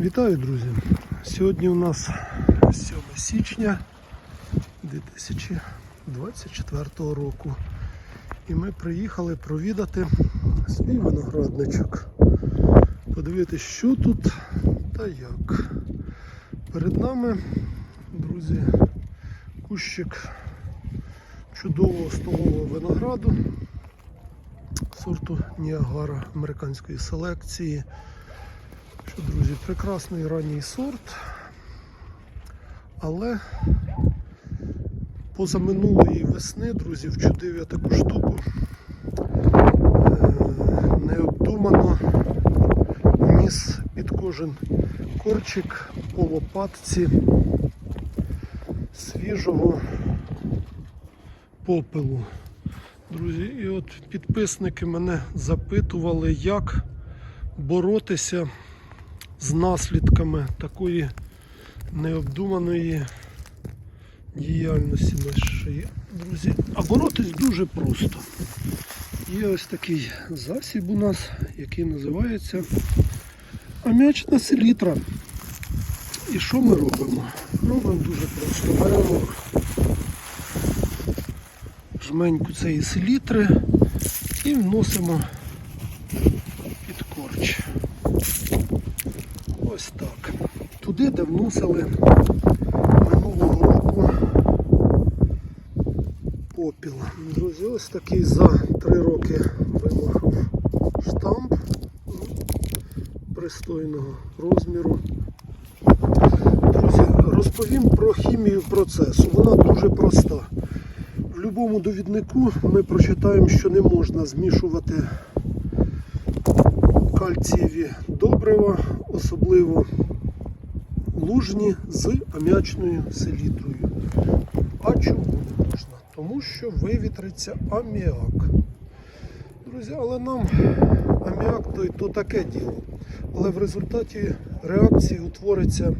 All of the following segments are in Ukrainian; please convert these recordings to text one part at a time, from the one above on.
Вітаю, друзі! Сьогодні у нас 7 січня 2024 року. І ми приїхали провідати свій виноградничок. Подивитися, що тут та як. Перед нами, друзі, кущик чудового столового винограду сорту Ніагара американської селекції. Що, друзі, прекрасний ранній сорт, але позаминулої весни, друзі, вчудив я таку штуку. Е, Необдумано вніс під кожен корчик по лопатці свіжого попелу. Друзі, і от підписники мене запитували, як боротися з наслідками такої необдуманої діяльності нашої, друзі. А боротись дуже просто. Є ось такий засіб у нас, який називається ам'ячна селітра. І що ми робимо? Робимо дуже просто. Беремо жменьку цієї селітри і вносимо під корч. Ось так. Туди, де вносили минулого року попіл. Друзі, ось такий за три роки вимахав штамп ну, пристойного розміру. Друзі, розповім про хімію процесу. Вона дуже проста. В будь-якому довіднику ми прочитаємо, що не можна змішувати кальцієві добрива, особливо лужні з аміачною селітрою. А чому не можна? Тому що вивітриться аміак. Друзі, але нам аміак то, то таке діло. Але в результаті реакції утвориться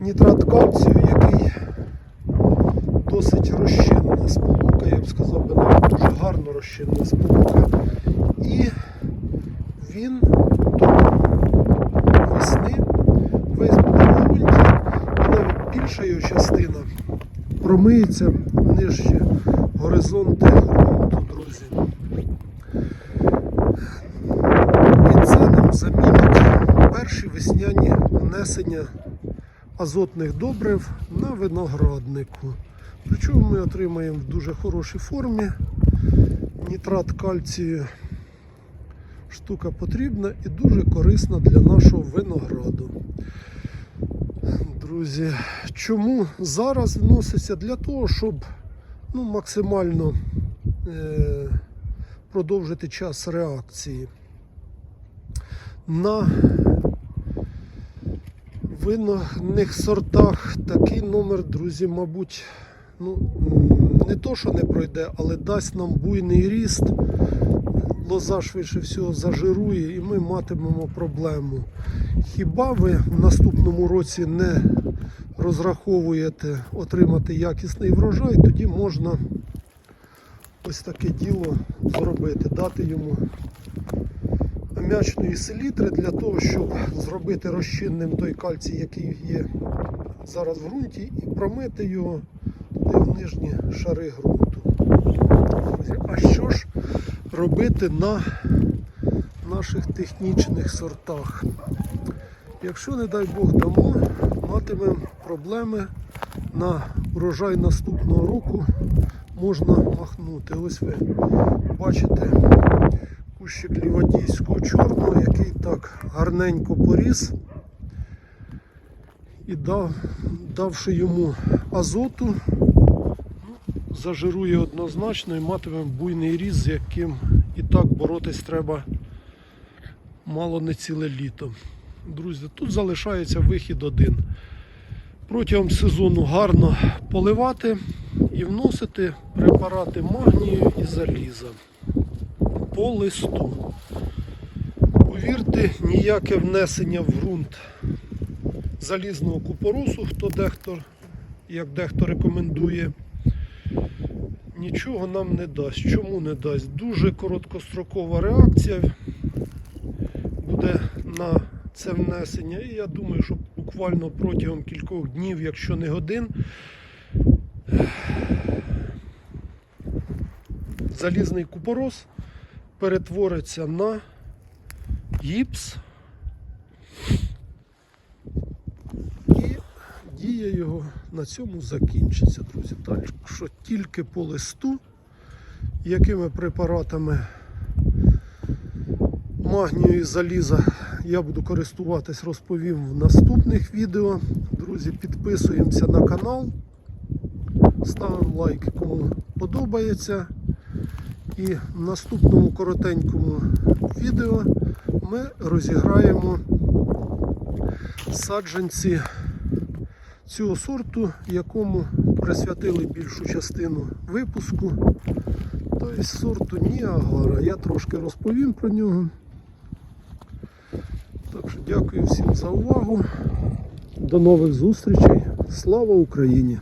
нітрат кальцію, який досить розчинна сполука, я б сказав би навіть дуже гарно розчинна сполука. І він до весни весь буде в ґрунті, і частина промиється нижче горизонти ґрунту, друзі. І це нам замінить перші весняні внесення азотних добрив на винограднику. Причому ми отримаємо в дуже хорошій формі. Нітрат кальцію штука потрібна і дуже корисна для нашого винограду. Друзі, чому зараз вноситься? Для того, щоб ну, максимально е, продовжити час реакції. На винних сортах такий номер, друзі, мабуть, ну, не то, що не пройде, але дасть нам буйний ріст. Лоза швидше всього зажирує і ми матимемо проблему. Хіба ви в наступному році не розраховуєте отримати якісний врожай, тоді можна ось таке діло зробити, дати йому ам'ячної селітри для того, щоб зробити розчинним той кальцій, який є зараз в ґрунті, і промити його в нижні шари ґрунту. А що ж робити на наших технічних сортах? Якщо, не дай Бог, дамо, матимемо проблеми на урожай наступного року можна махнути. Ось ви бачите кущик лівадійського чорного, який так гарненько поріс і дав, давши йому азоту, зажирує однозначно і матиме буйний ріст, з яким і так боротись треба мало не ціле літо. Друзі, тут залишається вихід один. Протягом сезону гарно поливати і вносити препарати магнію і заліза по листу. Повірте, ніяке внесення в ґрунт залізного купоросу, хто дехто, як дехто рекомендує, нічого нам не дасть. Чому не дасть? Дуже короткострокова реакція буде на це внесення. І я думаю, що буквально протягом кількох днів, якщо не годин, залізний купорос перетвориться на гіпс. І дія його на цьому закінчиться, друзі. Так що тільки по листу, якими препаратами магнію і заліза я буду користуватись, розповім в наступних відео. Друзі, підписуємося на канал, ставимо лайк, кому подобається. І в наступному коротенькому відео ми розіграємо саджанці цього сорту, якому присвятили більшу частину випуску. Тобто сорту Ніагара. Я трошки розповім про нього. Так що дякую всім за увагу. До нових зустрічей. Слава Україні!